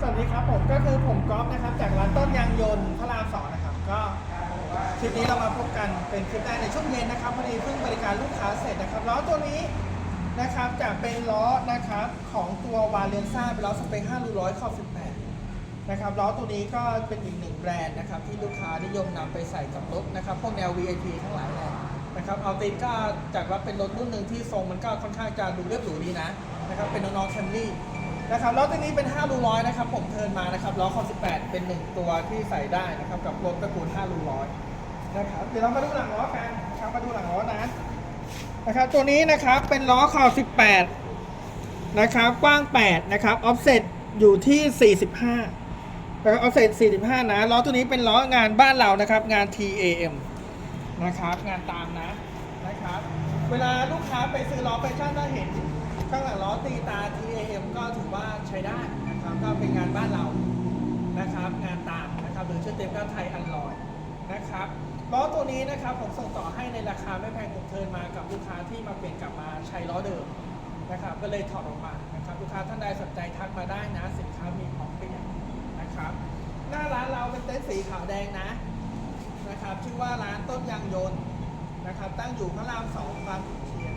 สวัสดีครับผมก็คือผมก๊อฟนะครับ จากร้านต้นยางยนต์พระรามสองนะครับ ก็คลิปนี้เรามาพบกันเป็นคลิปแรกในช่วงเย็นนะครับพอดีเพิ่งบริการลูกค้าเสร็จนะครับล้อตัวนี้นะครับจะเป็นล้อนะครับของตัววาเลนซ่าเป็นล้อสเปค5รูร้อยขอบ18นะครับล้อตัวนี้ก็เป็นอีกหนึ่งแบรนด์นะครับที่ลูกค้านิยมนำไปใส่กับรถนะครับพวกแนว VIP ทั้งหลายแหละนะครับเอาตินก็จัดว่าเป็นรถรุ่นหนึ่งที่ทรงมันก็ค่อนข้างจะดูเรียบหรูดีนะนะครับเป็นน้องๆแคมรี่ นะครับล้อตัวนี้เป็น5รูร้อยนะครับผมเทินมานะครับล้อคอ18 เป็น 1 ตัวที่ใส่ได้นะครับกับรถตระกูล5รูร้อยนะครับเดี๋ยวเรามาดูหลังล้อกันนะครับมาดูหลังล้อนะนะครับตัวนี้นะครับเป็นล้อคอ18นะครับกว้าง 8 นะครับออฟเซ็ตอยู่ที่ 45นะครับออฟเซ็ต45 นะล้อตัวนี้เป็นล้องานบ้านเรานะครับงาน TAM นะครับงานตามนะนะครับเวลาลูกค้าไปซื้อล้อไปชั่นถ้าเห็นข้างหลังล้อตีตา TAM ก็ถือว่า ใช้ได้นะครับก็เป็นงานบ้านเรานะครับงานตามนะครับหรือชื่อเต็มก็ไทยอันลอยนะครับล้อตัวนี้นะครับผมส่งต่อให้ในราคาไม่แพงผมเทินมากับลูกค้าที่มาเปลี่ยนกลับมาใช้ล้อเดิมนะครับก็เลยถอดออกมานะครับลูกค้าท่านใดสนใจทักมาได้นะสินค้ามีพร้อมเปลี่ยนนะครับหน้าร้านเราเป็นเต็นท์สีขาวแดงนะนะครับชื่อว่าร้านต้นยางยนต์นะครับตั้งอยู่พระรามสองบางขุนเทียน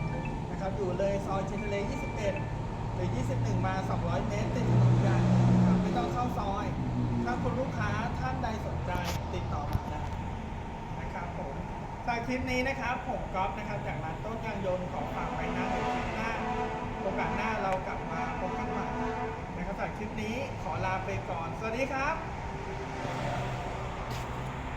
นะครับอยู่เลยซอยเชนทเล21 รือ 21 มา 200 เมตรติดถนนใหญ่ครับไม่ต้องเข้าซอย ถ้าคุณลูกค้าท่านใดสนใจติดต่อมาได้นะครับผมจากคลิปนี้นะครับ ผมก๊อฟนะครับ จากร้านต้นยางยนต์ขอฝากไว้นะในคลิปหน้าโอกาสหน้าเรากลับมาพบกันใหม่นะครับจากคลิปนี้ขอลาไปก่อน สวัสดีครับ